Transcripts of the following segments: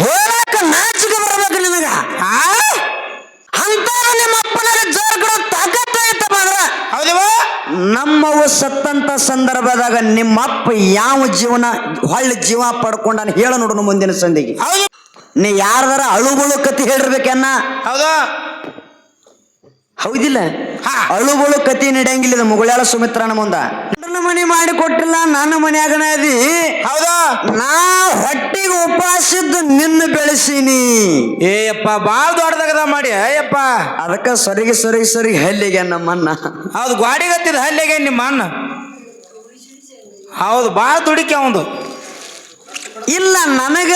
ಹೇಳಕ ನಾಚಿಕೆ ಬರ್ಬೇಕು ನಿನಗ? ಆ? ಅಂತ ನಿಮ್ಮ ಅಪ್ಪನಾಗ ಜೋರ್ಗಳು ತಾಕತ್ತ ಐತಪ್ಪ ಅಂದ್ರ. ಹೌದಿವ ನಮ್ಮವು ಸತ್ತಂತ ಸಂದರ್ಭದಾಗ ನಿಮ್ಮಪ್ಪ ಯಾವ ಜೀವನ ಹೊಳ್ಳಿ ಜೀವ ಪಡ್ಕೊಂಡಾನ ಹೇಳ ನೋಡೋಣ ಮುಂದಿನ ಸಂದಿಗೆ. ಹೌದು. ನೀ ಯಾರದಾರ ಅಳುಗಳು ಕತಿ ಹೇಳಿರ್ಬೇಕನ್ನ ಹೌದು. ಹೌದಿಲ್ಲ. ಅಳುಗಳು ಅಳುಬಳು ಕತಿ ನಡೆಯಂಗಿಲ್ಲ ಮುಗುಳ್ಯಾಳ ಸುಮಿತ್ರನ ಮುಂದ. ಮನೆ ಮಾಡಿ ಕೊಟ್ಟಿಲ್ಲ ನನ್ನ ಮನ್ಯಾಗನ ಅದಿ ಹೌದು? ನಾ ಹೊಟ್ಟಿಗೆ ಉಪವಾಸಿದ್ದು ನಿನ್ನ ಬೆಳೆಸೀನಿ. ಏಯಪ್ಪ ಬಾಳ ದೊಡ್ಡದಾಗದ ಮಾಡಿ ಅಯ್ಯಪ್ಪ ಅದಕ್ಕ ಸರಿಗೆ ಸರಿಗೆ ಸರಿಗೆ ಹಲ್ಲಿಗೆ ನಮ್ಮನ್ನ ಹೌದು ಗಾಡಿಗತ್ತಿದ ಹಲ್ಲಿಗೆ ನಿಮ್ಮ ಅಣ್ಣ. ಹೌದು ಬಾಳ ದುಡಿಕೆ ಅವಂದು. ಇಲ್ಲ ನನಗ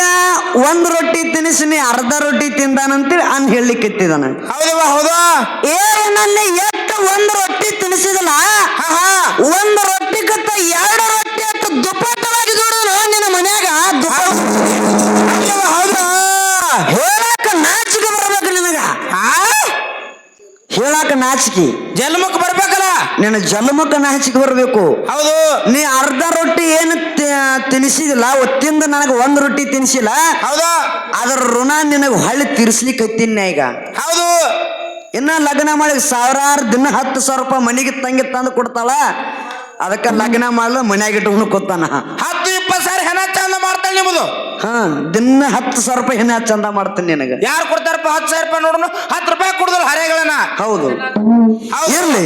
ಒಂದ್ ರೊಟ್ಟಿ ತಿನ್ನಿಸಿನಿ ಅರ್ಧ ರೊಟ್ಟಿ ತಿಂದಾನಂತೇಳಿ ಅನ್ ಹೇಳಲಿಕ್ಕೆ ಹೌದಾ ಹೌದು? ಏ ನನ್ನ ಒಂದ್ ರೊಟ್ಟಿ ಹಾ ಒಂದ್ ರೊಟ್ಟಿ ಕತ್ತ ಎರಡು ರೊಟ್ಟಿ ಅಂತ ದುಪ್ಪಟ್ಟವಾಗಿ ದುಡಿದ್ರು ನಿನ್ನ ಮನ್ಯಾಗ ಹೌದ ಹೇಳಾಕ ನಾಚಿಕೆ ಬರ್ಬೇಕು ನಿನಗ ಆ? ಹೇಳಾಕ ನಾಚಿಕೆ. ಜನ್ಮಕ್ಕೆ ಬರ್ಬೇಕಲ್ಲ? ನಿನ್ನ ಜನ್ಮಕ್ಕ ನಾಚಿಕೆ ಬರ್ಬೇಕು. ಹೌದು. ನೀ ಅರ್ಧ ರೊಟ್ಟಿ ಏನು ತಿನ್ಸಿದಿಲ್ಲ ತಿನ್ನಿಸಿದಿಲ್ಲ ಒತ್ತಿಂದ ನನಗ ಒಂದ್ ರೊಟ್ಟಿ ತಿನ್ಸಿಲ್ಲ. ಹೌದು. ಅದರ ಋಣ ನಿನಗೆ ಹೊಳ್ಳಿ ತೀರಿಸ್ಲಿಕ್ಕೆ ಈಗ. ಹೌದು. ಇನ್ನ ಲಗ್ನ ಮಾಡಿ ಸಾವಿರಾರು ದಿನ ಹತ್ತು ಸಾವಿರ ರೂಪಾಯಿ ಮನೆಗೆ ತಂಗಿ ತಂದು ಕೊಡ್ತಾಳ. ಅದಕ್ಕೆ ಲಗ್ನ ಮಾಡಲು ಮನ್ಯಾಗ ಇಟ್ಕೊಂಡು ಕೂತಾನ. ಹತ್ತು ಇಪ್ಪತ್ತು ಸಾವಿರ ಹೆಣ ಚಂದ ಮಾಡ್ತಾಳೆ ನಿಮ್ಮದು. ಹಾ ದಿನ ಹತ್ತು ಸಾವಿರ ರೂಪಾಯಿ ಹೆನ ಚಂದ ಮಾಡ್ತೀನಿ ನಿನಗೆ. ಯಾರು ಕೊಡ್ತಾರಪ್ಪ ಹತ್ತು ಸಾವಿರ ರೂಪಾಯಿ ನೋಡೋಣ ಹತ್ತು ರೂಪಾಯಿ ಕೊಡುದಲ್ಲ ಹರೆಗಳನ್ನ. ಹೌದು. ಹೌದು. ಇರ್ಲಿ.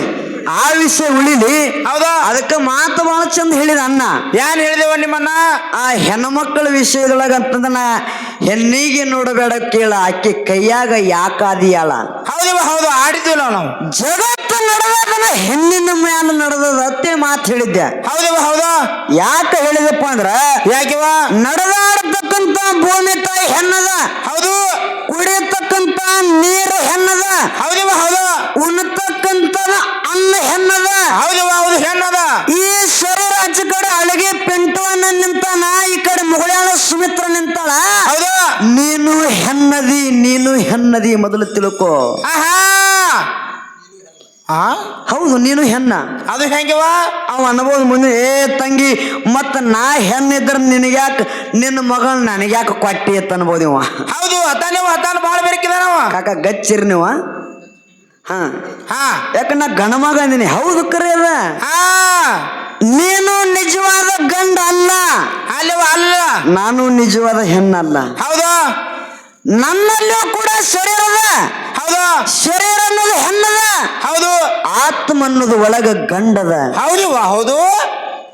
ಆ ವಿಷಯ ಉಳಿಲಿ. ಹೌದಾ? ಅದಕ್ಕೆ ಮಾತು ಬಹಳ ಚಂದ ಹೇಳಿದ ಅಣ್ಣ. ಏನ್ ಹೇಳಿದೆವ ನಿಮ್ಮನ್ನ ಆ ಹೆಣ್ಮಕ್ಳ ವಿಷಯದೊಳಗ ಅಂತಂದ ನಾ ಹೆಣ್ಣಿಗೆ ನೋಡಬೇಡ ಕೇಳ ಆಕೆ ಕೈಯಾಗ ಯಾಕಾದಿಯಾಳ ಹೌದು ಹೌದು ಆಡಿದ್ವಿಲ್ಲ ನಾವು. ಜಗತ್ತು ನಡೆದದನ ಹೆಣ್ಣಿನ ಮ್ಯಾಲ ನಡೆದದ ಅತ್ತೆ ಮಾತು ಹೇಳಿದ್ದೆ. ಹೌದವ ಹೌದಾ. ಯಾಕೆ ಹೇಳಿದಪ್ಪ ಅಂದ್ರ ಯಾಕಿವ ನಡೆದಾಡತಕ್ಕಂತ ಭೂಮಿ ತಾಯಿ ಹೆಣ್ಣದ. ಹೌದು. ಕುಡಿಯತಕ್ಕಂತ ನೀರು ಹೆಣ್ಣದ. ಹೌದವ ಹೌದು. ಉಣ್ಣತಕ್ಕಂತ ಅನ್ನ ಹೆಣ್ಣದ. ಹೌದವ ಹೌದು ಹೆಣ್ಣದ. ಈ ಶರೀರ ಆಚೆ ಕಡೆ ಅಳಗೆ ಪೆಂಟುವನ್ನ ನಿಂತಾನ ಈ ಕಡೆ ಮುಗಳಾಳ ಸುಮಿತ್ರ ನಿಂತಾಳ. ಹೌದು. ನೀನು ಹೆಣ್ಣದಿ ನೀನು ಹೆಣ್ಣದಿ ಮೊದಲು ತಿಳ್ಕೋ. ಆಹಾ. ಆ? ಹೌದು ನೀನು ಹೆಣ್ಣ. ಅದು ಹೆಂಗವ ಅವ ಅನ್ಬೋದು ಮುಂದೆ ಏ ತಂಗಿ ಮತ್ತ ನಾ ಹೆಣ್ಣಿದ್ರ ನಿನಗ್ಯಾಕ ನಿನ್ನ ಮಗಳ ನನಗ್ಯಾಕ ಕೊಟ್ಟಿ ಅಂತ ಅನ್ಬೋದು ಇವ. ಹೌದು ಅತಾನೆ ಅತಾನ ಬಾಳ ಬೇಕಿದಾನವ ಕಾಕ ಗಚ್ಚಿರ್ ನೀವ ಹಾ. ಹಾ. ಯಾಕ ನಾ ಗಣ ಮಗ ಅಂದಿನಿ? ಹೌದು ಕರೆ ಅದ. ನೀನು ನಿಜವಾದ ಗಂಡ ಅಲ್ಲ. ಅಲ್ಲವ ಅಲ್ಲ. ನಾನು ನಿಜವಾದ ಹೆಣ್ಣಲ್ಲ. ಹೌದು. ನನ್ನಲ್ಲೂ ಕೂಡ ಶರೀರದ ಹೌದು? ಶರೀರ ಅನ್ನೋದು ಹೆಣ್ಣದ ಹೌದು. ಆತ್ಮ ಅನ್ನೋದು ಒಳಗ ಗಂಡದ. ಹೌದು ಹೌದು.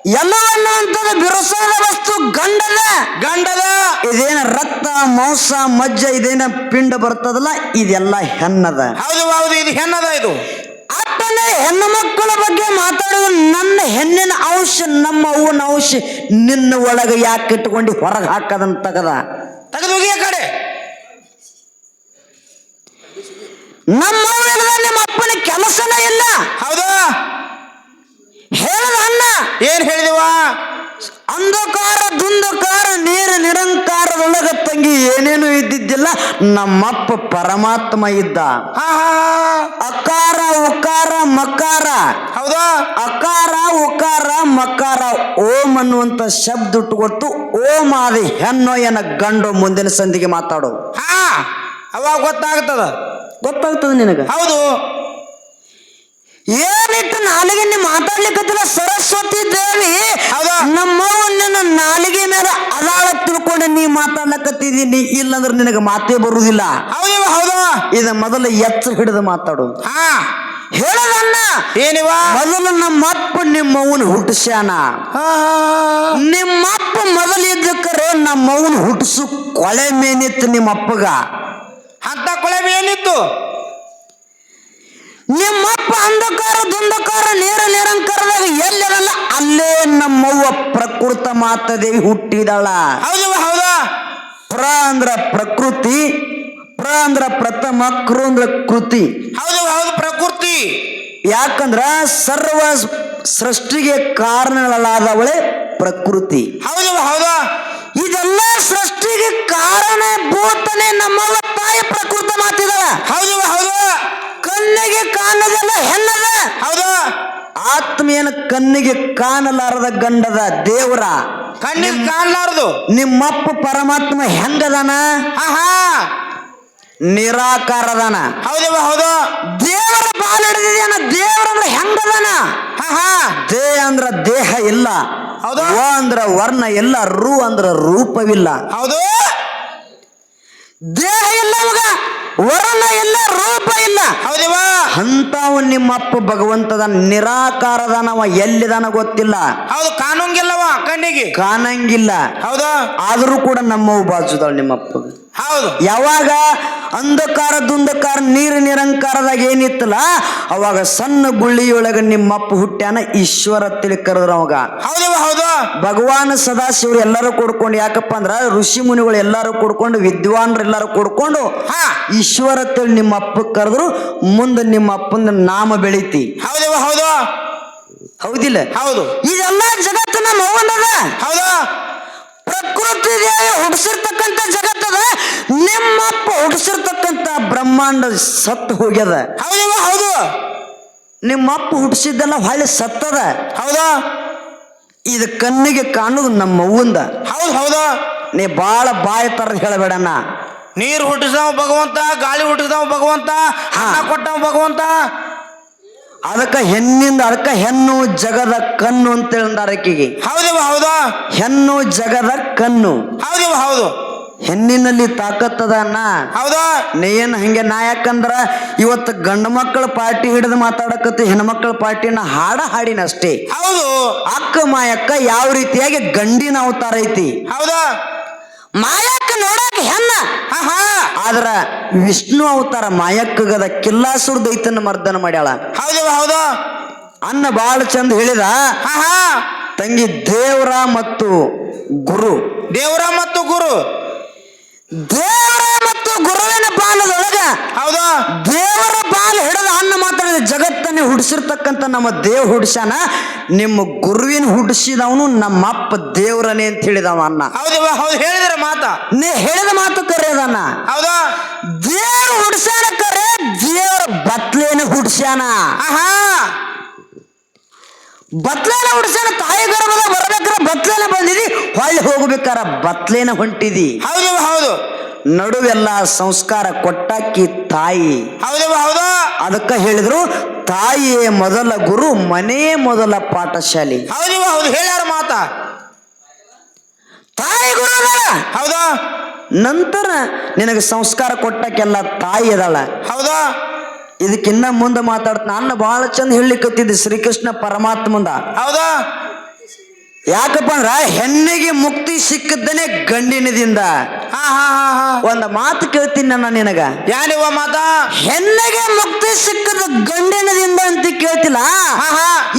ಎಲ್ಲ ಅನ್ನುವಂಥದ್ದು ಬಿರುಸಾದ ವಸ್ತು ಗಂಡದ. ಗಂಡದ. ಇದೇನ ರಕ್ತ ಮಾಂಸ ಮಜ್ಜ ಇದೇನ ಪಿಂಡ ಬರ್ತದಲ್ಲ ಇದೆಲ್ಲ ಹೆಣ್ಣದ. ಹೌದು ಹೌದು ಇದು ಹೆಣ್ಣದ ಇದು. ಅಟ್ಟನೆ ಹೆಣ್ಣು ಮಕ್ಕಳ ಬಗ್ಗೆ ಮಾತಾಡೋದು ನನ್ನ ಹೆಣ್ಣಿನ ಅಂಶ ನಮ್ಮ ಅವ್ವನ ಅಂಶ ನಿನ್ನ ಒಳಗೆ ಯಾಕೆ ಇಟ್ಕೊಂಡು ಹೊರಗೆ ಹಾಕದಂತ ತಗದ? ತೆಗೆದು ಹೋಗಿ ಕಡೆ. ನಮ್ಮ ನಿಮ್ಮ ಅಪ್ಪನ ಕೆಲಸನೇ ಇಲ್ಲ. ಹೌದಾ? ಹೇಳದ ಅನ್ನ ಏನ್ ಹೇಳಿದವ? ಅಂಧಕಾರ ದುಂಧಕಾರ ನೀರು ನಿರಂಕಾರದೊಳಗ ತಂಗಿ ಏನೇನು ಇದ್ದಿದ್ದಿಲ್ಲ ನಮ್ಮಪ್ಪ ಪರಮಾತ್ಮ ಇದ್ದ. ಅಕಾರ ಉಕಾರ ಮಕಾರ. ಹೌದಾ? ಅಕಾರ ಉಕಾರ ಮಕಾರ ಓಂ ಅನ್ನುವಂತ ಶಬ್ದ ಉಟ್ಟುಕೊಟ್ಟು ಓಂ ಆದಿ ಹೆಣ್ಣು ಏನ ಗಂಡು ಮುಂದಿನ ಸಂದಿಗೆ ಮಾತಾಡು. ಹಾ ಅವಾಗ ಗೊತ್ತಾಗ್ತದ. ಗೊತ್ತಾಗ್ತದೆ ನಿನಗ? ಹೌದು. ಏನಿಟ್ಟು ನಾಲಿಗೆ ನೀ ಮಾತಾಡ್ಲಿಕ್ಕತ್ತಿಲ್ಲ ಸರಸ್ವತಿ ದೇವಿ ನಿನ್ನ ನಾಲಿಗೆ ಮೇಲೆ ಅದಾಳ ತಿಳ್ಕೊಂಡು ನೀ ಮಾತಾಡ್ಲಕತ್ತಿದ್ದೀನಿ ಇಲ್ಲಂದ್ರೆ ನಿನಗೆ ಮಾತೇ ಬರುವುದಿಲ್ಲ ಹೌದಾ ಹೌದು. ಇದ ಮೊದಲು ಎಚ್ಚ ಹಿಡಿದು ಮಾತಾಡು. ಹಾ. ಹೇಳದನ್ನ ಏನಿವ? ಮೊದಲು ನಮ್ಮಪ್ಪ ನಿಮ್ಮವನ್ ಹುಟ್ಟಿಸ್ಯಾನ. ನಿಮ್ಮಪ್ಪ ಮೊದಲು ಇದ್ದಕ್ಕರೆ ನಮ್ಮವನ ಹುಟ್ಟಿಸು ಕೊಳೆ ಮೇನಿತ್ತು ನಿಮ್ಮಪ್ಪಗ. ಅಂತ ಕೊಳವೆ ಏನಿತ್ತು? ನಿಮ್ಮಪ್ಪ ಅಂಧಕಾರ ದುಂಧಕಾರ ನೇರ ನಿರಂಕಾರದಾಗ ಎಲ್ಲಿರಲ್ಲ ಅಲ್ಲೇ ನಮ್ಮವ್ವ ಪ್ರಕೃತ ಮಾತದೇವಿ ಹುಟ್ಟಿದಳ. ಹೌದು ಹೌದಾ. ಪ್ರ ಅಂದ್ರ ಪ್ರಕೃತಿ ಪ್ರ ಅಂದ್ರ ಪ್ರಥಮ ಕೃ ಅಂದ್ರ ಕೃತಿ. ಹೌದು ಹೌದು ಪ್ರಕೃತಿ. ಯಾಕಂದ್ರ ಸರ್ವ ಸೃಷ್ಟಿಗೆ ಕಾರಣಗಳಾದವಳೆ ಪ್ರಕೃತಿ. ಹೌದು ಹೌದಾ. ಇದೆಲ್ಲ ಸೃಷ್ಟಿಗೆ ಕಾರಣ ಭೂತನೆ ನಮ್ಮವ್ವ ತಾಯಿ ಪ್ರಕೃತ ಮಾತಿದಳ ಹೌದು ಹೌದು. ಕಣ್ಣಿಗೆ ಕಾಣದಲ್ಲ ಹೆಣ್ಣದ. ಹೌದು. ಆತ್ಮೀಯನ ಕಣ್ಣಿಗೆ ಕಾಣಲಾರದ ಗಂಡದ ದೇವರ. ಕಣ್ಣಿಗೆ ಕಾಣಲಾರದು. ನಿಮ್ಮಪ್ಪ ಪರಮಾತ್ಮ ಹೆಂಗದನ? ಆಹಾ. ನಿರಾಕಾರದನ. ಹೌದು ಹೌದು. ದೇವರ ಬಾಲ್ ಹಿಡಿದಿದ್ಯಾನ ದೇವರ ಅಂದ್ರೆ ಹೆಂಗದನ? ಹಾ ಹಾ ದೇ ಅಂದ್ರ ದೇಹ ಇಲ್ಲ. ಹೌದು. ಅಂದ್ರ ವರ್ಣ ಇಲ್ಲ ರೂ ಅಂದ್ರ ರೂಪವಿಲ್ಲ. ಹೌದು. ದೇಹ ಇಲ್ಲ ಅವಾಗ ವರ್ಣ ಇಲ್ಲ ರೂಪ ಇಲ್ಲ. ಹೌದಿವ ಅಂತಾವ ನಿಮ್ಮಪ್ಪ ಭಗವಂತದ ನಿರಾಕಾರದನವ ಎಲ್ಲಿದಾನ ಗೊತ್ತಿಲ್ಲ. ಹೌದು ಕಣ್ಣಿಗೆ. ಕಾಣಂಗಿಲ್ಲ. ಹೌದಾ? ಆದರೂ ಕೂಡ ನಮ್ಮವು ಬಾಜುದಾಳ ನಿಮ್ಮಪ್ಪ ಹೌದು. ಯಾವಾಗ ಅಂಧಕಾರ ದುಂಧಕಾರ ನೀರು ನಿರಂಕಾರದಾಗ ಏನಿತ್ತಲ್ಲ ಅವಾಗ ಸಣ್ಣ ಗುಳ್ಳಿಯೊಳಗ ನಿಮ್ಮಪ್ಪ ಹುಟ್ಟ್ಯಾನ ಈಶ್ವರ ತಿಳ್ಕರದ್ರ ಅವಾಗ. ಹೌದವ ಹೌದು. ಭಗವಾನ್ ಸದಾಶಿವರು ಎಲ್ಲರೂ ಕೂಡ್ಕೊಂಡು ಯಾಕಪ್ಪ ಅಂದ್ರ ಋಷಿ ಮುನಿಗಳು ಎಲ್ಲರೂ ಕೂಡ್ಕೊಂಡು ವಿದ್ವಾನ್ರು ಎಲ್ಲರೂ ಕೂಡ್ಕೊಂಡು ಹಾ. ಈಶ್ವರ ತಿಳಿ ನಿಮ್ಮ ಅಪ್ಪ ಕರೆದ್ರು ಮುಂದೆ ನಿಮ್ಮ ಅಪ್ಪನ ನಾಮ ಬೆಳಿತಿ. ಹೌದು ಹೌದು. ಹೌದಿಲ್ಲ. ಹೌದು. ಇದೆಲ್ಲ ಜಗತ್ತು ನಮ್ಮ ಹೌದು. ಪ್ರಕೃತಿ ದೇವಿ ಹುಡ್ಸಿರ್ತಕ್ಕಂಥ ಜಗತ್ತದ ನಿಮ್ಮಪ್ಪ ಹುಡ್ಸಿರ್ತಕ್ಕಂಥ ಬ್ರಹ್ಮಾಂಡ ಸತ್ತು ಹೋಗ್ಯದ. ಹೌದವ ಹೌದು. ನಿಮ್ಮಪ್ಪ ಹುಡ್ಸಿದ್ದೆಲ್ಲ ಹೊಳೆ ಸತ್ತದ. ಹೌದಾ. ಇದು ಕಣ್ಣಿಗೆ ಕಾಣುದು ನಮ್ಮ ಅವ್ವಂದ. ಹೌದು ಹೌದು. ನೀ ಬಾಳ ಬಾಯಿ ತರದ್ ಹೇಳಬೇಡಣ್ಣ. ನೀರು ಹುಟ್ಟಿಸವ ಭಗವಂತ ಗಾಳಿ ಹುಟ್ಟಿಸವ ಭಗವಂತ ಹಣ ಕೊಟ್ಟವ ಭಗವಂತ. ಅದಕ್ಕ ಹೆಣ್ಣಿಂದ ಅದಕ್ಕ ಹೆಣ್ಣು ಜಗದ ಕಣ್ಣು ಅಂತ ಆಕೆಗೆ. ಹೌದವ ಹೌದ ಹೆಣ್ಣು ಜಗದ ಕಣ್ಣು. ಹೌದವ ಹೌದು. ಹೆಣ್ಣಿನಲ್ಲಿ ತಾಕತ್ತದ ಅಣ್ಣ. ಹೌದು. ನೀ ಏನ್ ಹಂಗೆ ನಾ ಯಾಕಂದ್ರ ಇವತ್ತು ಗಂಡು ಮಕ್ಕಳ ಪಾರ್ಟಿ ಹಿಡಿದು ಮಾತಾಡಕತ್ತಿ ಹೆಣ್ಮಕ್ಳ ಪಾರ್ಟಿನ ಹಾಡ ಹಾಡಿನ ಅಷ್ಟೇ. ಹೌದು. ಅಕ್ಕ ಮಾಯಕ್ಕ ಯಾವ ರೀತಿಯಾಗಿ ಗಂಡಿನ ಅವತಾರ ಐತಿ. ಹೌದು. ಮಾಯಕ್ಕ ನೋಡಕ್ ಹೆಣ್ಣ. ಆದ್ರ ವಿಷ್ಣು ಅವತಾರ ಮಾಯಕ್ಕಗದ ಕಿಲ್ಲಾಸುರ ದೈತನ ಮರ್ದನ ಮಾಡ್ಯಾಳ. ಹೌದು ಹೌದು. ಅನ್ನ ಬಾಳ ಚಂದ ಹೇಳಿದ. ತಂಗಿ ದೇವರ ಮತ್ತು ಗುರು. ದೇವರ ಮತ್ತು ಗುರು. ದೇವರ ಮತ್ತು ಗುರುವಿನ ಹೌದಾ. ದೇವರ ಬಾಲ್ ಹಿಡಿದ ಅನ್ನ ಮಾತ್ರ ಜಗತ್ತನ್ನೇ ಹುಡ್ಸಿರ್ತಕ್ಕಂಥ ನಮ್ಮ ದೇವ್ ಹುಡ್ಸ್ಯಾನ ನಿಮ್ಮ ಗುರುವಿನ ಹುಡ್ಸಿದವನು ನಮ್ಮಪ್ಪ ದೇವ್ರನೇ ಅಂತ ಹೇಳಿದವ ಅನ್ನ. ಹೌದು ಹೇಳಿದ್ರ ಮಾತ. ನೀ ಹೇಳಿದ ಮಾತು ಕರೆಯದನ್ನ ಹೌದಾ. ದೇವ್ರ ಹುಡ್ಸ್ಯಾನ ಕರೆ ದೇವ್ರ ಬತ್ಲೇನ ಹುಡ್ಸ್ಯಾನ. ಆಹಾ. ಬತ್ಲೇನ ಹುಡ್ಸ್ಯಾನ ತಾಯಿ ಗರ್ಭದ ಬರ್ಬೇಕಾರ ಬತ್ಲೇನ ಬಂದಿದಿ ಹೊಳ್ಳಿ ಹೋಗ್ಬೇಕಾರ ಬತ್ಲೇನ ಹೊಂಟಿದಿ. ಹೌದು ಹೌದು. ನಡುವೆಲ್ಲ ಸಂಸ್ಕಾರ ಕೊಟ್ಟಾಕಿ ತಾಯಿ. ಹೌದು ಹೌದು. ಅದಕ್ಕ ಹೇಳಿದ್ರು ತಾಯಿಯೇ ಮೊದಲ ಗುರು ಮನೆಯೇ ಮೊದಲ ಪಾಠಶಾಲೆ. ಹೌದು ಹೌದು. ಹೇಳ್ಯಾರ ಮಾತ. ತಾಯಿ ಗುರು ಹೌದಾ ಹೌದು. ನಂತರ ನಿನಗೆ ಸಂಸ್ಕಾರ ಕೊಟ್ಟಕ್ಕೆಲ್ಲ ತಾಯಿ ಅದಾಳ. ಹೌದಾ. ಇದಕ್ಕಿನ್ನ ಮುಂದೆ ಮಾತಾಡ್ತ ನಾನು ಬಹಳ ಚಂದ ಹೇಳಿಕತ್ತಿದ್ದೆ ಶ್ರೀಕೃಷ್ಣ ಪರಮಾತ್ಮಂದ. ಹೌದು. ಯಾಕಪ್ಪ ಅಂದ್ರ ಹೆಣ್ಣಿಗೆ ಮುಕ್ತಿ ಸಿಕ್ಕದ್ದನೆ ಗಂಡಿನದಿಂದ. ಆಹಾ ಒಂದ್ ಮಾತು ಕೇಳ್ತೀನಿ ನನ್ನ ನಿನಗ. ಯಾನಿವ ಮಾತ? ಹೆಣ್ಣಿಗೆ ಮುಕ್ತಿ ಸಿಕ್ಕದ ಗಂಡಿನದಿಂದ ಅಂತ ಕೇಳ್ತಿಲ್ಲ?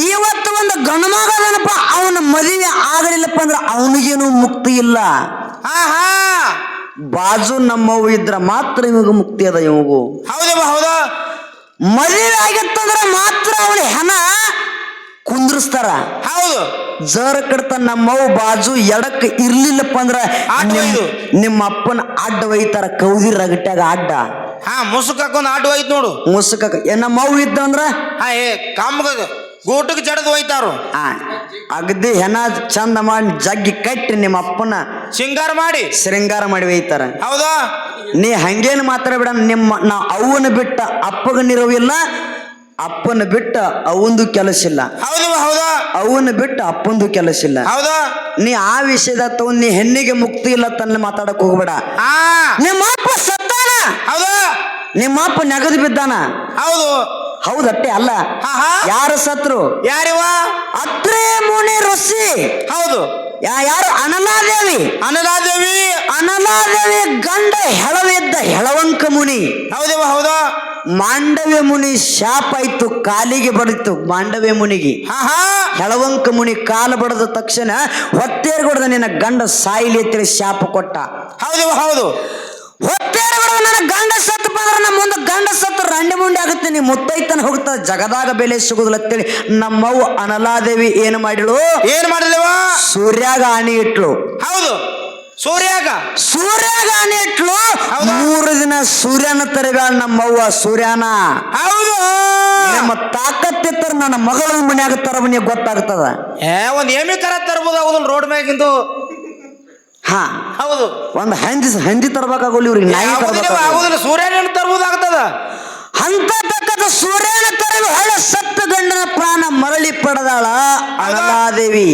ಇವತ್ತು ಒಂದು ಗಂಡು ಮಗ ಅದನಪ್ಪ ಅವನ ಮದುವೆ ಆಗಲಿಲ್ಲಪ್ಪ ಅಂದ್ರೆ ಅವನಿಗೇನು ಮುಕ್ತಿ ಇಲ್ಲ. ಹಾ ಹಾ. ಬಾಜು ನಮ್ಮವು ಇದ್ರ ಮಾತ್ರ ಇವಾಗ ಮುಕ್ತಿ ಅದ ಇವಾಗ ಹೌದವ ಹೌದು. ಮದುವೆ ಆಗಿತ್ತಂದ್ರ ಮಾತ್ರ ಅವನ ಹೆಣ ಕುಂದ್ರಸ್ತಾರ. ಹೌದು. ಜರ ಕಡ್ತ ನಮ್ಮವ್ ಬಾಜು ಎಡಕ್ ಇರ್ಲಿಲ್ಲಪ್ಪ ಅಂದ್ರ ಆಟ ನಿಮ್- ಒಯ್ದು. ನಿಮ್ಮ ಅಪ್ಪನ ಅಡ್ಡ ಒಯ್ತಾರ ಕೌದಿ ರಗಟ್ಯಾಗ ಅಡ್ಡ. ಹಾ ಮುಸುಕ್ ಹಾಕೊಂಡ್ ಆಟು ಹೋಯ್ತು ನೋಡು. ಮುಸುಕ ಇದ್ದ ಅಂದ್ರ? ಹಾ ಏ ಕಾಮ ಗೂಟಕ್ಕೆ ಜಡದ್ ಹೋಯ್ತಾರು ಆ ಅಗದಿ ಹೆಣ ಚಂದ ಮಾಡಿ ಜಗ್ಗಿ ಕಟ್ಟಿ ನಿಮ್ಮ ಅಪ್ಪನ ಶೃಂಗಾರ ಮಾಡಿ. ಶೃಂಗಾರ ಮಾಡಿ ಒಯ್ತಾರ. ಹೌದಾ. ನೀ ಹಂಗೇನು ಮಾತಾಡಬೇಡ ನಿಮ್ಮ ನಾ ಅವನ ಬಿಟ್ಟ ಅಪ್ಪಗ ನಿರವಿಲ್ಲ ಅಪ್ಪನ ಬಿಟ್ಟ ಅವಂದು ಕೆಲಸ ಇಲ್ಲ. ಹೌದು ಹೌದಾ. ಅವನ ಬಿಟ್ಟ ಅಪ್ಪಂದು ಕೆಲಸ ಇಲ್ಲ. ಹೌದಾ. ನೀ ಆ ವಿಷಯದ ತಗೊಂಡ್ ನೀ ಹೆಣ್ಣಿಗೆ ಮುಕ್ತಿ ಇಲ್ಲ ತನ್ನ ಮಾತಾಡಕ್ ಹೋಗ್ಬೇಡ. ಆ ನಿಮ್ಮ ಅಪ್ಪ ಸತ್ತಾನ? ಹೌದಾ. ನಿಮ್ಮ ಅಪ್ಪ ನೆಗದು ಬಿದ್ದಾನ? ಹೌದು. ಹೌದಟ್ಟೆ ಅಲ್ಲ. ಯಾರು ಸತ್ರು? ಯಾರಿವ ಅತ್ರೆ ಮುನಿ ಋಷಿ. ಹೌದು. ಯಾ ಯಾರು? ಅನಲಾದೇವಿ. ಅನಲಾದೇವಿ. ಅನಲಾದೇವಿ ಗಂಡ ಹೆಳವಿದ್ದ ಹೆಳವಂಕ ಮುನಿ. ಹೌದವ ಹೌದ? ಮಾಂಡವ್ಯ ಮುನಿ ಶಾಪ ಆಯ್ತು ಕಾಲಿಗೆ ಬಡಿತು ಮಾಂಡವ್ಯ ಮುನಿಗೆ. ಹೆಳವಂಕ ಮುನಿ ಕಾಲು ಬಡದ ತಕ್ಷಣ ಹೊತ್ತೇರ್ಗೊಡ್ದ ನಿನ್ನ ಗಂಡ ಸಾಯಿಲಿ ಅಂತೇಳಿ ಶಾಪ ಕೊಟ್ಟ. ಹೌದವ ಹೌದು. ಹೊತ್ತೇರ್ಗೊಡ್ದ ನನ್ನ ಗಂಡ ಸತ್ತು ಬಂದ್ರೆ ನಮ್ಮ ಮುಂದೆ ಗಂಡ ಸತ್ತು ರಂಡಿ ಮುಂಡಿ ಆಗುತ್ತೆ. ನೀ ಮುತ್ತೈತನ ಹೋಗ್ತಾ ಜಗದಾಗ ಬೆಲೆ ಸಿಗುದಿಲ್ಲ ಅಂತೇಳಿ ಅನಲಾದೇವಿ ಏನು ಮಾಡಿಳು ಏನ್ ಮಾಡಿದವ ಸೂರ್ಯಾಗ ಆಣಿ ಇಟ್ಲು. ಹೌದು. ಸೂರ್ಯಾಗ. ಸೂರ್ಯಾಗ ಆಣಿ ಇಟ್ಲು. ಹೌದಾ? ಮೂರು ದಿನ ಸೂರ್ಯನ ತರಬೇಡ ನಮ್ಮವ್ವ ಸೂರ್ಯನ. ಹೌದು. ನಿಮ್ಮ ತಾಕತ್ತಿತ್ತರ ನನ್ನ ಮಗಳ ಮನ್ಯಾಗ ತರ ಮನೆಗೆ ಗೊತ್ತಾಗ್ತದ. ಏ ಒಂದ್ ಏಮಿ ಕರ ತರ್ಬೋದು ಆಗುದಿಲ್ಲ ರೋಡ್ ಮ್ಯಾಗಿಂದು. ಹಾ. ಹೌದು. ಒಂದು ಹಂದಿ ಹಂದಿ ತರಬೇಕಾಗೋಲ್ಲ ಇವ್ರಿಗೆ ನಾಯಿ ಆಗುದಿಲ್ಲ ತರ್ಬೇಕಾಗೋಲ್ಲ ಆಗುದಿಲ್ಲ ಸೂರ್ಯನ ತರ್ಬೋದಾಗ್ತದ. ಅಂತ ತಕ್ಕದ ಸೂರ್ಯನ ತರಲು ಹಳ ಸತ್ತ ಗಂಡನ ಪ್ರಾಣ ಮರಳಿ ಪಡೆದಾಳ ಅಳಲಾದೇವಿ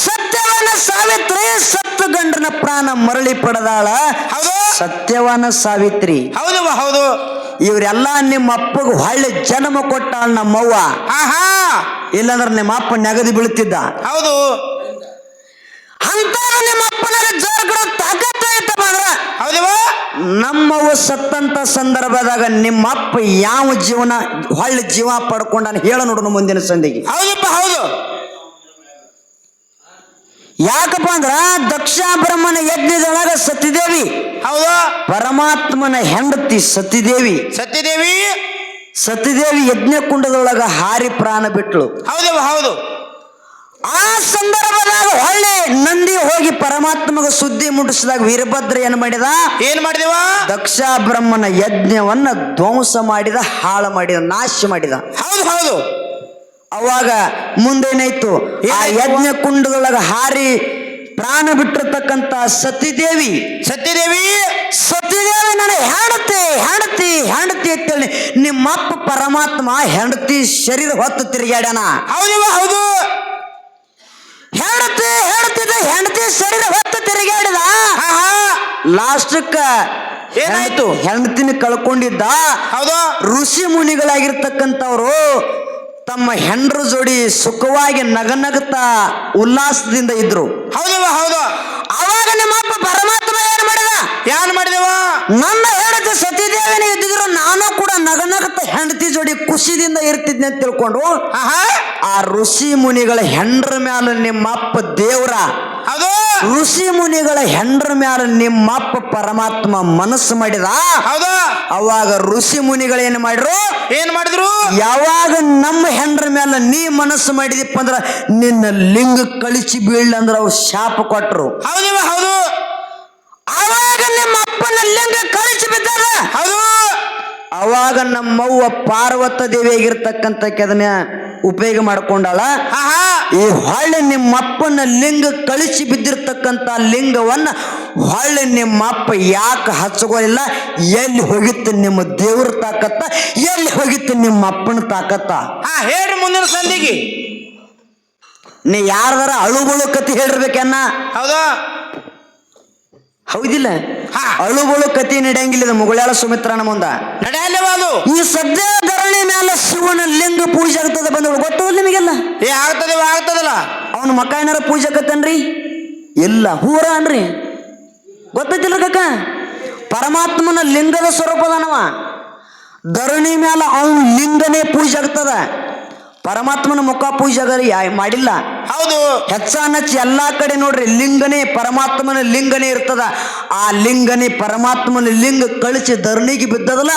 ಸತ್ಯವನ ಸಾವಿತ್ರಿ ಸತ್ತ ಗಂಡನ ಪ್ರಾಣ ಮರಳಿ ಪಡೆದಾಳ ಹೌದು. ಸತ್ಯವನ ಸಾವಿತ್ರಿ. ಹೌದು ಹೌದು. ಇವರೆಲ್ಲ ನಿಮ್ಮ ಅಪ್ಪಗೆ ಹಳ್ಳಿ ಜನ್ಮ ಕೊಟ್ಟ ನಮ್ಮವ್ವ. ಹಾ ಹಾ ಇಲ್ಲಾಂದ್ರೆ ನಿಮ್ಮ ಅಪ್ಪ ನೆಗದಿ ಬೀಳ್ತಿದ್ದ. ಹೌದು. ಅಂತ ನಿಮ್ಮ ಅಪ್ಪನಲ್ಲಿ ಜೋರ್ ಕೊಡೋ ತಾಕತ್ತ ಐತಪ್ಪ ಅಂದ್ರ. ಹೌದಿವ ಸತ್ತಂತ ಸಂದರ್ಭದಾಗ ನಿಮ್ಮ ಅಪ್ಪ ಯಾವ ಜೀವನ ಹೊಳ್ಳಿ ಜೀವ ಪಡ್ಕೊಂಡಾನ ಹೇಳ ನೋಡೋಣ ಮುಂದಿನ ಸಂದಿಗೆ. ಹೌದಪ್ಪ ಹೌದು. ಯಾಕಪ್ಪ ಅಂದ್ರ ದಕ್ಷ ಬ್ರಹ್ಮನ ಯಜ್ಞದೊಳಗ ಸತಿದೇವಿ. ಹೌದು. ಪರಮಾತ್ಮನ ಹೆಂಡತಿ ಸತಿದೇವಿ. ಸತ್ಯದೇವಿ ಸತಿದೇವಿ ಯಜ್ಞ ಕುಂಡದೊಳಗ ಹಾರಿ ಪ್ರಾಣ ಬಿಟ್ಲು. ಹೌದವ ಹೌದು. ಆ ಸಂದರ್ಭದಾಗ ಹೊಳ್ಳಿ ನಂದಿ ಹೋಗಿ ಪರಮಾತ್ಮಗ ಸುದ್ದಿ ಮುಟ್ಟಿಸಿದಾಗ ವೀರಭದ್ರ ಏನ್ ಮಾಡಿದ? ಏನ್ ಮಾಡಿದೇವ? ದಕ್ಷ ಬ್ರಹ್ಮನ ಯಜ್ಞವನ್ನ ಧ್ವಂಸ ಮಾಡಿದ ಹಾಳು ಮಾಡಿದ ನಾಶ ಮಾಡಿದ. ಹೌದು ಹೌದು. ಅವಾಗ ಮುಂದೇನಾಯ್ತು? ಆ? ಯಜ್ಞ ಕುಂಡದೊಳಗ ಹಾರಿ ಪ್ರಾಣ ಬಿಟ್ಟಿರ್ತಕ್ಕಂತ ಸತಿದೇವಿ. ಸತ್ಯದೇವಿ ಸತಿದೇವಿ ನನಗೆ ಹೆಣತಿ ಹೆಣತಿ ಹೆಂಡತಿ ಅಂತೇಳಿ ನಿಮ್ಮಪ್ಪ ಪರಮಾತ್ಮ ಹೆಂಡತಿ ಶರೀರ ಹೊತ್ತು ತಿರುಗಾಡ್ಯಾನ ಹೌದು ಹೌದು. ಹೆಂಡತಿ ಹೇಳುತ್ತಿದ್ದ ಹೆಂಡತಿ ಶರೀರ ಹೊತ್ತು ತಿರುಗಾಡಿದ? ಲಾಸ್ಟಕ್ಕ ಏನಾಯ್ತು? ಹೆಂಡತಿನ ಕಳ್ಕೊಂಡಿದ್ದ? ಹೌದು. ಋಷಿ ಮುನಿಗಳಾಗಿರ್ತಕ್ಕಂಥವ್ರು ತಮ್ಮ ಹೆಂಡ್ರ ಜೋಡಿ ಸುಖವಾಗಿ ನಗನಗುತ್ತಾ ಉಲ್ಲಾಸದಿಂದ ಇದ್ರು. ಹೌದವ ಹೌದು. ಅವಾಗ ನಿಮ್ಮಪ್ಪ ಪರಮಾತ್ಮ ಏನ್ ಮಾಡಿದ? ಏನ್ ಮಾಡಿದೆವ ನನ್ನ ಹೆಂಡತಿ ಸತೀದೇವಿನ ಇದ್ದಿದ್ರು ನಾನು ಕೂಡ ನಗನಗುತ್ತ ಹೆಂಡತಿ ಜೋಡಿ ಖುಷಿದಿಂದ ಇರ್ತಿದ್ನೆ ಅಂತ ತಿಳ್ಕೊಂಡು ಹಾ ಹಾ ಆ ಋಷಿ ಮುನಿಗಳ ಹೆಂಡ್ರ ಮ್ಯಾಲ ನಿಮ್ಮಪ್ಪ ದೇವ್ರ. ಹೌದು ಋಷಿ ಮುನಿಗಳ ಹೆಂಡ್ರ ಮ್ಯಾಲ ನಿಮ್ಮಪ್ಪ ಪರಮಾತ್ಮ ಮನಸ್ಸು ಮಾಡಿದ. ಹೌದು. ಅವಾಗ ಋಷಿ ಮುನಿಗಳು ಏನ್ ಮಾಡಿದ್ರು? ಏನ್ ಮಾಡಿದ್ರು? ಯಾವಾಗ ನಮ್ಮ ಹೆಂಡ್ರ ಮ್ಯಾಲ ನೀ ಮನಸ್ಸು ಮಾಡಿದಪ್ಪ ಅಂದ್ರ ನಿನ್ನ ಲಿಂಗ ಕಳಿಸಿ ಬೀಳ್ ಅಂದ್ರ ಅವ್ರು ಶಾಪ ಕೊಟ್ರು. ಹೌದು ಹೌದು. ಅವಾಗ ನಿಮ್ಮಪ್ಪನ ಲಿಂಗ ಕಳಿಸಿ ಬಿದ್ದಾರ ಹೌದು. ಅವಾಗ ನಮ್ಮವ್ವ ಪಾರ್ವತ ದೇವಿಯಾಗಿರ್ತಕ್ಕಂಥ ಅದನ್ನ ಉಪಯೋಗ ಮಾಡ್ಕೊಂಡಾಳ? ಹಾ ಈ ಹೊಳ್ಳೆ ನಿಮ್ಮಪ್ಪನ ಲಿಂಗ ಕಳಿಸಿ ಬಿದ್ದಿರ್ತಕ್ಕಂಥ ಲಿಂಗವನ್ನ ಹೊಳ್ಳೆ ನಿಮ್ಮಪ್ಪ ಯಾಕೆ ಹಚ್ಕೋಲಿಲ್ಲ ಎಲ್ಲಿ ಹೋಗಿತ್ತು ನಿಮ್ಮ ದೇವ್ರ ತಾಕತ್ತ? ಎಲ್ಲಿ ಹೋಗಿತ್ತು ನಿಮ್ಮ ಅಪ್ಪನ ತಾಕತ್ತ? ಹಾ ಹೇಳ್ರಿ ಮುಂದಿನ ಸಂದಿಗೆ ನೀ ಯಾರ್ದಾರ ಅಳುಬಳು ಕತಿ ಹೇಳಿರ್ಬೇಕನ್ನ? ಹೌದು? ಹೌದಿಲ್ಲ. ಹಾ. ಅಳುಬಳು ಕತಿ ನಡೆಯಂಗಿಲ್ಲ ಇದು ಮುಗುಳ್ಯಾಳ ಸುಮಿತ್ರನ ಮುಂದ. ನಡೆಯಲ್ಲವಾದು. ಈ ಸದ್ಯ ಧರಣಿ ಮೇಲೆ ಶಿವನ ಲಿಂಗ ಪೂಜೆ ಆಗ್ತದೆ ಬಂದಳು ಗೊತ್ತದ ನಿಮಗೆಲ್ಲ? ಏ ಆಗ್ತದೆ ಆಗ್ತದಲ್ಲ. ಅವನ ಮಕ್ಕ ಏನಾರ ಪೂಜೆ ಕತ್ತನ್ರಿ? ಇಲ್ಲ ಹೂರ ಅನ್ರಿ. ಗೊತ್ತೈತಿಲ್ಲ ಕಕ್ಕ ಪರಮಾತ್ಮನ ಲಿಂಗದ ಸ್ವರೂಪದನವ. ಧರಣಿ ಮೇಲೆ ಅವನು ಲಿಂಗನೇ ಪೂಜೆ ಆಗ್ತದ. ಪರಮಾತ್ಮನ ಮುಖ ಪೂಜೆ ಮಾಡಿಲ್ಲ. ಹೌದು. ಹೆಚ್ಚಾನಚ್ಚ ಎಲ್ಲಾ ಕಡೆ ನೋಡ್ರಿ ಲಿಂಗನೇ ಪರಮಾತ್ಮನ ಲಿಂಗನೇ ಇರ್ತದ. ಆ ಲಿಂಗನೇ ಪರಮಾತ್ಮನ ಲಿಂಗ ಕಳಿಸಿ ಧರಣಿಗೆ ಬಿದ್ದದಲ್ಲ?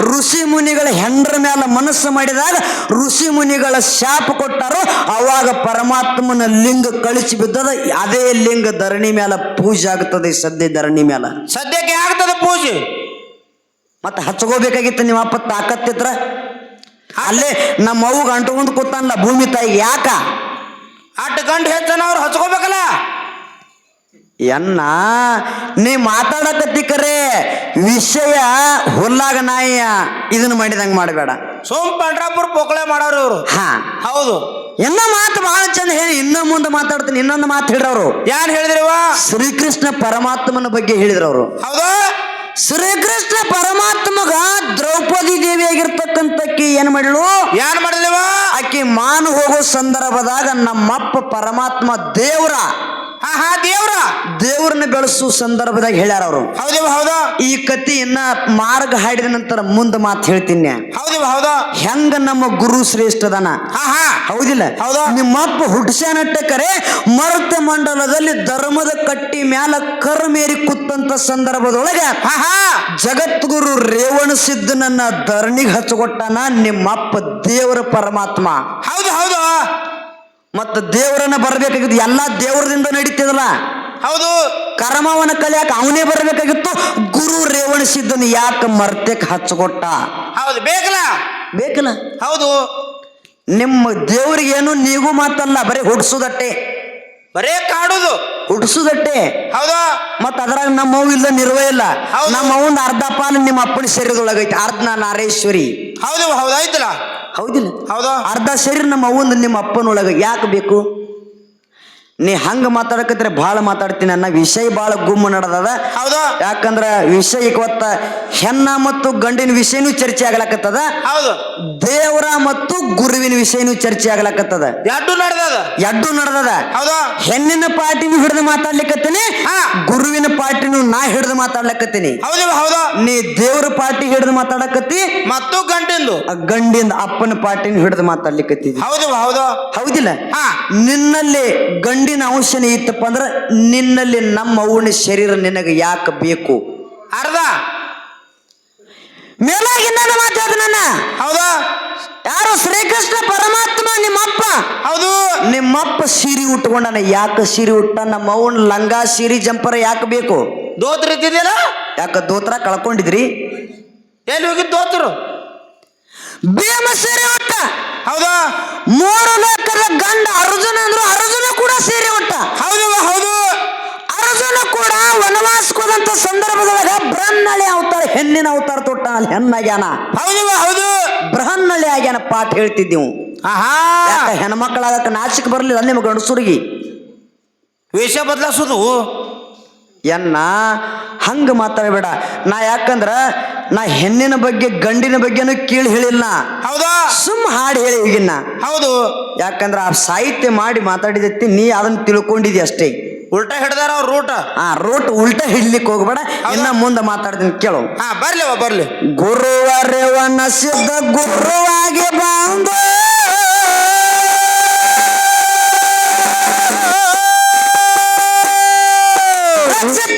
ಋಷಿ ಮುನಿಗಳ ಹೆಂಡ್ರ ಮೇಲೆ ಮನಸ್ಸು ಮಾಡಿದಾಗ ಋಷಿ ಮುನಿಗಳ ಶಾಪ ಕೊಟ್ಟಾರೋ ಅವಾಗ ಪರಮಾತ್ಮನ ಲಿಂಗ ಕಳಿಸಿ ಬಿದ್ದದ. ಅದೇ ಲಿಂಗ ಧರಣಿ ಮೇಲೆ ಪೂಜೆ ಆಗ್ತದೆ ಸದ್ಯ ಧರಣಿ ಮೇಲೆ ಸದ್ಯಕ್ಕೆ ಆಗ್ತದೆ ಪೂಜೆ. ಮತ್ತೆ ಹಚ್ಕೋಬೇಕಾಗಿತ್ತು ನಿಮ್ಮ ಅಪ್ಪ ತಾಕತ್ತಿದ್ರ? ಅಲ್ಲೇ ನಮ್ಮ ಅವ್ಗ ಅಂಟ್ಕೊಂಡು ಕೂತಾನಲ್ಲ ಭೂಮಿ ತಾಯಿಗೆ ಯಾಕ? ಅಟ್ ಗಂಟು ಹೆಚ್ಚನ ಅವ್ರು ಹಚ್ಕೋಬೇಕಲ್ಲ? ಎನ್ನ ನೀ ಮಾತಾಡಕತ್ತಿ ಕರೆ ವಿಷಯ ಹುಲ್ಲಾಗ ನಾಯಿಯ ಇದನ್ನ ಮಾಡಿದಂಗ ಮಾಡಬೇಡ. ಸೋಮ್ ಪಂಡ್ರಾಪುರ ಪೋಕಳೆ ಮಾಡೋರು ಇವ್ರು. ಹಾ. ಹೌದು. ಇನ್ನ ಮಾತು ಬಹಳ ಚಂದ ಹೇಳಿ ಇನ್ನ ಮುಂದೆ ಮಾತಾಡ್ತೀನಿ ಇನ್ನೊಂದು ಮಾತು ಹೇಳಿದ್ರು ಯಾರು ಹೇಳಿದ್ರವ ಶ್ರೀಕೃಷ್ಣ ಪರಮಾತ್ಮನ ಬಗ್ಗೆ ಹೇಳಿದ್ರವರು. ಹೌದು. ಶ್ರೀಕೃಷ್ಣ ಪರಮಾತ್ಮಗ ದ್ರೌಪದಿ ದೇವಿ ಆಗಿರ್ತಕ್ಕಂಥಕ್ಕಿ ಏನ್ ಮಾಡಿಳು ಏನ್ ಮಾಡಿದ್ರಿವ ಆಕಿ ಮಾನು ಹೋಗೋ ಸಂದರ್ಭದಾಗ ನಮ್ಮಪ್ಪ ಪರಮಾತ್ಮ ದೇವ್ರ. ಹಾ ಹಾ ದೇವ್ರ? ದೇವ್ರನ್ನ ಬೆಳೆಸೋ ಸಂದರ್ಭದಾಗ ಹೇಳ್ಯಾರ ಅವರು. ಹೌದಿವ ಹೌದ? ಈ ಕತಿ ಇನ್ನ ಮಾರ್ಗ ಹಾಡಿದ ನಂತರ ಮುಂದೆ ಮಾತು ಹೇಳ್ತೀನಿ. ಹೌದಿವ ಹೌದ? ಹೆಂಗ ನಮ್ಮ ಗುರು ಶ್ರೇಷ್ಠದನ ಹಾ ಹೌದಿಲ್ಲ. ಹೌದು. ನಿಮ್ಮಪ್ಪ ಹುಡ್ಸ್ಯಾನಟ್ಟ ಕರೆ ಮರ್ತ ಮಂಡಲದಲ್ಲಿ ಧರ್ಮದ ಕಟ್ಟಿ ಮ್ಯಾಲ ಕರ್ಮೇರಿ ಕುತ್ತಂತ ಸಂದರ್ಭದೊಳಗೆ ಜಗದ್ಗುರು ರೇವಣ ಸಿದ್ಧನನ್ನ ಧರಣಿಗೆ ಹಚ್ಚಗೊಟ್ಟಾನ ನಿಮ್ಮಪ್ಪ ದೇವರ ಪರಮಾತ್ಮ. ಹೌದು ಹೌದು. ಮತ್ತ ದೇವರನ್ನ ಬರ್ಬೇಕಾಗಿತ್ತು ಎಲ್ಲಾ ದೇವರದಿಂದ ನಡೀತಿದಲ್ಲ? ಹೌದು. ಕರ್ಮವನ ಕಲಿಯಾಕ ಅವನೇ ಬರಬೇಕಾಗಿತ್ತು ಗುರು ರೇವಣ ಉಣಸಿದ್ದನ್ನು ಯಾಕೆ ಮರ್ತೆಕ್ ಹಚ್ಚಗೊಟ್ಟ ಹೌದು ಬೇಕಲ್ಲ? ಬೇಕಲ್ಲ? ಹೌದು. ನಿಮ್ಮ ದೇವರಿಗೇನು ನೀಗೂ ಮಾತಲ್ಲ ಬರೀ ಹುಡ್ಸುದಟ್ಟೆ. ಬರೇ ಕಾಡುದು. ಹುಡ್ಸುದಟ್ಟೆ. ಹೌದಾ? ಮತ್ತ ಅದ್ರಾಗ ನಮ್ಮ ಇಲ್ಲ ನಿರ್ವಹ ಇಲ್ಲ. ನಮ್ಮ ಅವ್ವನ ಅರ್ಧ ಪಾಲು ನಿಮ್ಮ ಅಪ್ಪನ ಶರೀರದೊಳಗೈತಿ. ಅರ್ಧ ನಾರೇಶ್ವರಿ. ಹೌದು ಹೌದು ಆಯ್ತಲ್ಲ ಹೌದಿಲ್ಲ. ಹೌದಾ? ಅರ್ಧ ಶರೀರ ನಮ್ಮ ಅವ್ವಂದು ನಿಮ್ಮ ಅಪ್ಪನೊಳಗ. ಯಾಕೆ ಬೇಕು? ನೀ ಹಂಗ ಮಾತಾಡಕತ್ರೆ ಭಾಳ ಮಾತಾಡ್ತೀನಿ ಅನ್ನ ವಿಷಯ ಭಾಳ ಗುಮ್ಮ ನಡೆದದ. ಹೌದು. ಯಾಕಂದ್ರ ವಿಷಯ ಇವತ್ತ ಹೆಣ್ಣ ಮತ್ತು ಗಂಡಿನ ವಿಷಯನೂ ಚರ್ಚೆ ಆಗ್ಲಕತ್ತದ. ಹೌದು. ದೇವರ ಮತ್ತು ಗುರುವಿನ ವಿಷಯನೂ ಚರ್ಚೆ ಆಗ್ಲಕತ್ತದ. ಎಡ್ಡು ನಡೆದದ. ಎಡ್ಡು ನಡೆದದ. ಹೌದು. ಹೆಣ್ಣಿನ ಪಾರ್ಟಿನೂ ಹಿಡಿದು ಮಾತಾಡ್ಲಿಕತ್ತೀನಿ. ಗುರುವಿನ ಪಾರ್ಟಿನೂ ನಾ ಹಿಡಿದು ಮಾತಾಡ್ಲಕತ್ತೀನಿ. ಹೌದು ಹೌದು. ನೀ ದೇವ್ರ ಪಾರ್ಟಿ ಹಿಡಿದು ಮಾತಾಡಕತ್ತಿ ಮತ್ತು ಗಂಡಿಂದು. ಆ ಗಂಡಿಂದ ಅಪ್ಪನ ಪಾರ್ಟಿನ ಹಿಡಿದು ಮಾತಾಡ್ಲಿಕತ್ತಿದ್ದಿ ಹೌದು ಹೌದು. ಹೌದಿಲ್ಲ? ನಿನ್ನಲ್ಲಿ ನಿನ್ನಲ್ಲಿ ಗಂಡಿನ ಅಂಶನೇ ಇತ್ತಪ್ಪ ಅಂದ್ರೆ ನಿನ್ನಲ್ಲಿ ನಮ್ಮ ಅವನ ಶರೀರ ನಿನಗೆ ಯಾಕೆ ಬೇಕು? ಅರ್ಧ? ಮೇಲಾಗಿ ನಾನು ಮಾತಾಡ ನನ್ನ? ಹೌದಾ? ಯಾರು ಶ್ರೀಕೃಷ್ಣ ಪರಮಾತ್ಮ ನಿಮ್ಮಪ್ಪ? ಹೌದು. ನಿಮ್ಮಪ್ಪ ಸೀರೆ ಉಟ್ಕೊಂಡನ ಯಾಕೆ ಸೀರೆ ಉಟ್ಟ? ನಮ್ಮ ಅವನ ಲಂಗ ಸೀರೆ ಜಂಪರ ಯಾಕೆ ಬೇಕು? ದೋತ್ರ ಇದ್ದಿದ್ದೀರ ಯಾಕ ದೋತ್ರ ಕಳ್ಕೊಂಡಿದ್ರಿ? ಎಲ್ಲಿ ಹೋಗಿದ್ ದೋತ್ರ? ಭೀಮ ಸೀರೆ ಹೌದು? ಮೂರು ಲೋಕದ ಗಂಡ ಅರ್ಜುನ ಅಂದ್ರು ಅರ್ಜುನ ಕೂಡ ಸೇರಿ ಹೊಟ್ಟ ಹೌದು ಹೌದು. ಅರ್ಜುನ ಕೂಡ ವನವಾಸಕ್ಕೋದಂತ ಸಂದರ್ಭದೊಳಗ ಬ್ರಹ್ಮಳಿ ಅವತಾರ ಹೆಣ್ಣಿನ ಅವತಾರ ತೊಟ್ಟ ಅಲ್ಲಿ ಹೆಣ್ಣಾಗ್ಯಾನ. ಹೌದು ಹೌದು. ಬ್ರಹ್ಮಳಿ ಆಗ್ಯಾನ ಪಾಠ ಹೇಳ್ತಿದ್ದೀವು. ಆಹಾ. ಹೆಣ್ಮಕ್ಳಾಗಕ್ಕೆ ನಾಚಿಕ್ ಬರ್ಲಿಲ್ಲ ನಿಮ್ಮ ಗಂಡಸರಿಗೆ? ವೇಷ ಬದಲಾಸೋದು? ಎನ್ನ ಹಂಗ ಮಾತಾಡಬೇಡ ನಾ ಯಾಕಂದ್ರ ನಾ ಹೆಣ್ಣಿನ ಬಗ್ಗೆ ಗಂಡಿನ ಬಗ್ಗೆನೂ ಕೇಳಿ ಹೇಳಿಲ್ಲ. ಹೌದಾ? ಸುಮ್ಮ ಹಾಡು ಹೇಳಿ ಈಗಿನ್ನ. ಹೌದು. ಯಾಕಂದ್ರ ಆ ಸಾಹಿತ್ಯ ಮಾಡಿ ಮಾತಾಡಿದತ್ತಿ ನೀ ಅದನ್ನ ತಿಳ್ಕೊಂಡಿದಿ ಅಷ್ಟೇ. ಉಲ್ಟಾ ಹಿಡ್ದಾರ ಅವ್ರ ರೂಟ ಆ ರೂಟ್ ಉಲ್ಟಾ ಹಿಡ್ಲಿಕ್ಕೆ ಹೋಗ್ಬೇಡ ಇನ್ನ ಮುಂದೆ ಮಾತಾಡ್ತೀನಿ ಕೇಳು. ಹಾ ಬರ್ಲಿ ಬರಲಿ ಬರ್ಲಿ. ಗುರುವರೆವನ ಸಿದ್ಧ ಗುರುವಾಗಿ ಬಂದು That's it.